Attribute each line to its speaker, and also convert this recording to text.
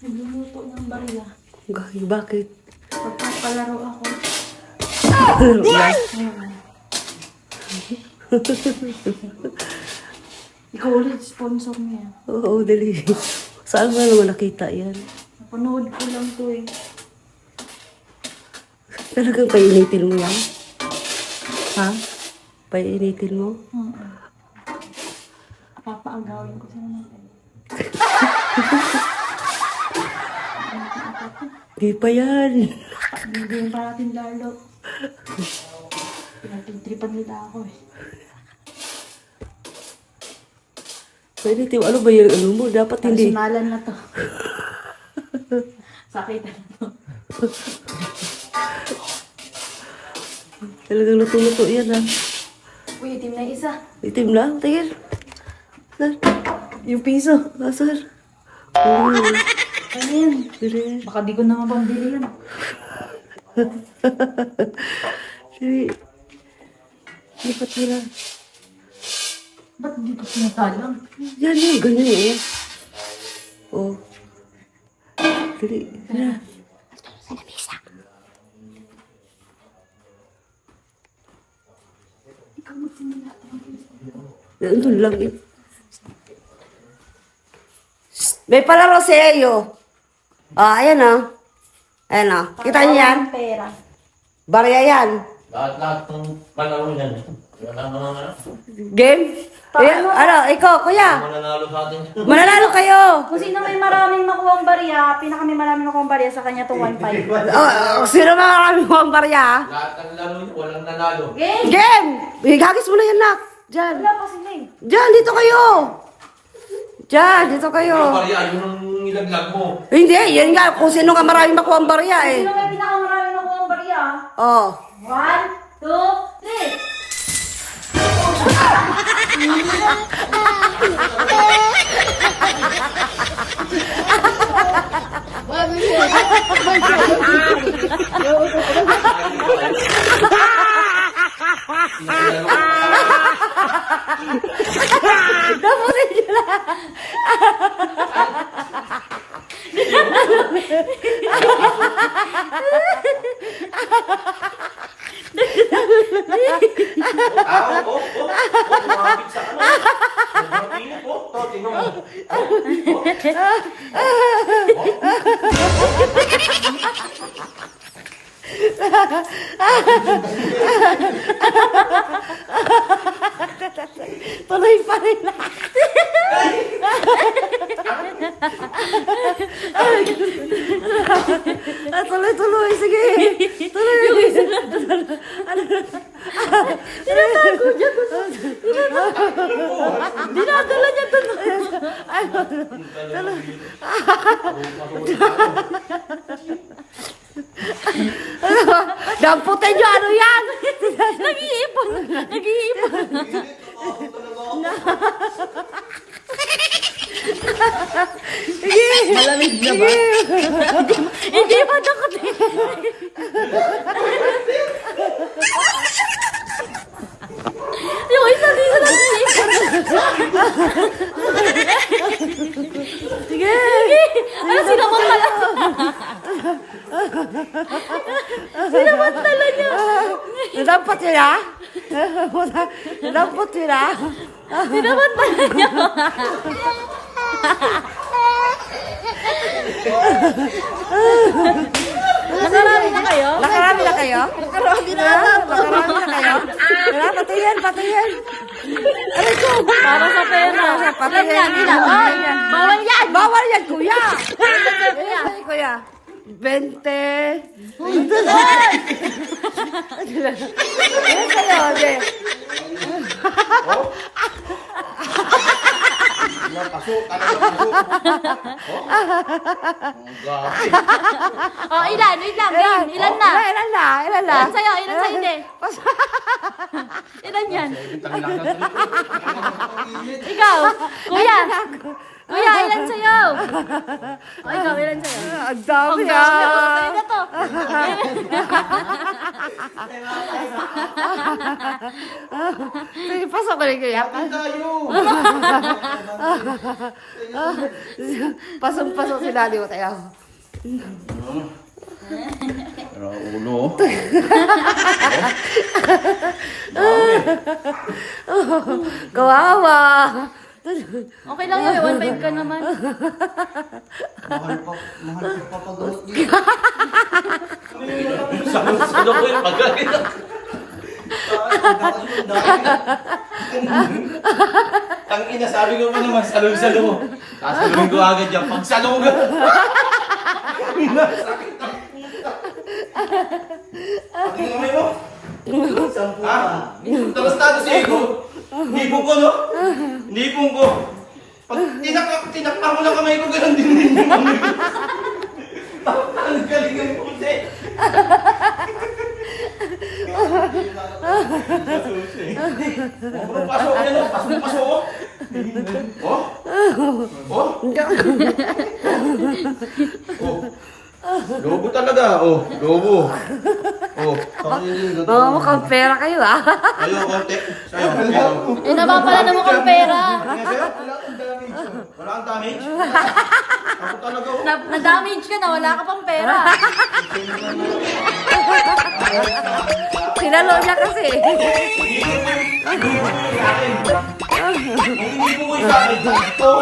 Speaker 1: Nagluluto ng barya.
Speaker 2: Gagi, bakit?
Speaker 1: Pagpapalaro ako.
Speaker 2: Laro lang.
Speaker 1: Ikaw ulit sponsor niya.
Speaker 2: Oo, dali. Saan mo naman nakita yan?
Speaker 1: Napanood ko lang to eh.
Speaker 2: Talagang painitin mo yan? Ha? Painitin mo?
Speaker 1: Hmm. Papaagawin ko sila natin.
Speaker 2: Di pa yan.
Speaker 1: Bibigyan pa natin lalo. Pinagtripan nila ako eh.
Speaker 2: Painitin mo. Ano ba yung ano mo? Dapat hindi.
Speaker 1: Personalan na to. Sakitan na to.
Speaker 2: Talagang luto-luto yan ha.
Speaker 1: Uy, itim na isa.
Speaker 2: Itim lang. Tingin. Yung piso. Nasaan? Oo.
Speaker 1: Ano yan? Baka di ko na mapambili yan.
Speaker 2: Dali. Lipat mo lang.
Speaker 1: Ba't di ko sinatalang?
Speaker 2: Yan yun. Ganyan eh. Oh. Dali. Dali.
Speaker 1: Ikaw magsimula.
Speaker 2: Nandun lang eh. May palaro sa iyo. Ah, ayan ah. Ayan ah. Kita niyo yan?
Speaker 1: Pera.
Speaker 2: Barya yan.
Speaker 3: Lahat-lahat ng palaro niyan. Wala na naman.
Speaker 2: Game? Ayan, ano, ikaw, kuya.
Speaker 3: Mananalo sa atin.
Speaker 2: Mananalo kayo.
Speaker 1: Kung sino may maraming makuha ang barya, pinaka may maraming makuha ang barya, sa kanya to 1.5.
Speaker 2: Oh, oh, sino mga kami mo ang barya?
Speaker 3: Lahat ng laro niyo, walang nanalo.
Speaker 1: Game!
Speaker 2: Game! Higagis mo na yan, nak. Diyan.
Speaker 1: Wala pa sila eh.
Speaker 2: Diyan, dito kayo. Diyan, dito kayo.
Speaker 3: Yung pariya, yun ang ilaglag mo.
Speaker 2: Hindi, yan nga. Kung sino ka maraming makuha ang barya eh.
Speaker 1: Sino may pinaka maraming makuha ang barya?
Speaker 2: Oh.
Speaker 1: One, two, three!
Speaker 2: Nyo na.
Speaker 3: Ah, oh, oh, oh, oh, lumapit sa ano. Lumapit, oh, to, tingnan mo. Oh,
Speaker 2: Tuloy pa rin na. Ah, tuloy, tuloy. Sige. Tuloy.
Speaker 1: Tinatago niya to. Dinadala niya to.
Speaker 2: Damputin nyo, ano yan?
Speaker 1: Nag-iipon. Nag-iipon.
Speaker 2: Malamig na ba?
Speaker 1: Hindi pa takot eh. Yung isa dito nag-iipon.
Speaker 2: Sige.
Speaker 1: Ano sinamantala? Sinamantala niya.
Speaker 2: Nadampot ha? Nadampot ha?
Speaker 1: Sinamantala niya. Nakarami na kayo?
Speaker 2: Nakarami na kayo? Nakarami na. Nakarami na kayo? Wala, patingin, patingin. Aray ko.
Speaker 1: Para sa pera.
Speaker 2: Patingin.
Speaker 1: Ilan yan? Ilan? Ay, bawal yan.
Speaker 2: Bawal yan, kuya. Kuya. 20. Ano kayo, ate?
Speaker 3: Yan, pasok, talaga pasok. Oh, ang gabi.
Speaker 1: Oh, ilan? Wait lang. Game. Ilan na?
Speaker 2: Ilan, ilan na? Ilan na?
Speaker 1: Ilan sa'yo? Ilan sa'yo hindi? Ilan yan? Ikaw. Kuya. Kuya, ilan sa'yo? O, ikaw, ilan sa'yo?
Speaker 2: Ang dami,
Speaker 1: Ang dami.
Speaker 2: ah.
Speaker 1: Na to.
Speaker 2: Sige, pasok ko rin kaya.
Speaker 3: Kapit tayo.
Speaker 2: Pasok-pasok si daddy mo tayo.
Speaker 3: Pero ulo.
Speaker 2: Kawawa.
Speaker 1: Okay lang yun, 1.5 ka naman.
Speaker 4: Mahal pa, mahal pa papagamot dito.
Speaker 3: Salo-salo ko yung. Ang inasabi ko pa naman, salo-salo. Sasaluhin ko agad yan. Pagsalugan. Sakit na. Pati yung kamay mo.
Speaker 4: Sampu
Speaker 3: Ha?
Speaker 4: pa.
Speaker 3: Tarastado si Ego. Nipong ko, no? Nipong ko. Pag tinak tinakpa mo lang kamay ko, ganun din yung kamay ko. Ang galing ng pusi. Oh, pasok ko yan, oh. Pasok, pasok ko. Oh? Oh? Oh? Lobo talaga, oh. Lobo. Oh.
Speaker 2: Mga mukhang pera kayo ah.
Speaker 3: Ayaw, konti. Sa'yo, ayaw.
Speaker 1: Eh, napapala na mukhang pera.
Speaker 3: Wala kang damage? Ako talaga, oh.
Speaker 1: Na, na-damage ka na, wala ka pang pera.
Speaker 2: Sinalo niya kasi.
Speaker 3: Hindi mo yung sa akin. Oh.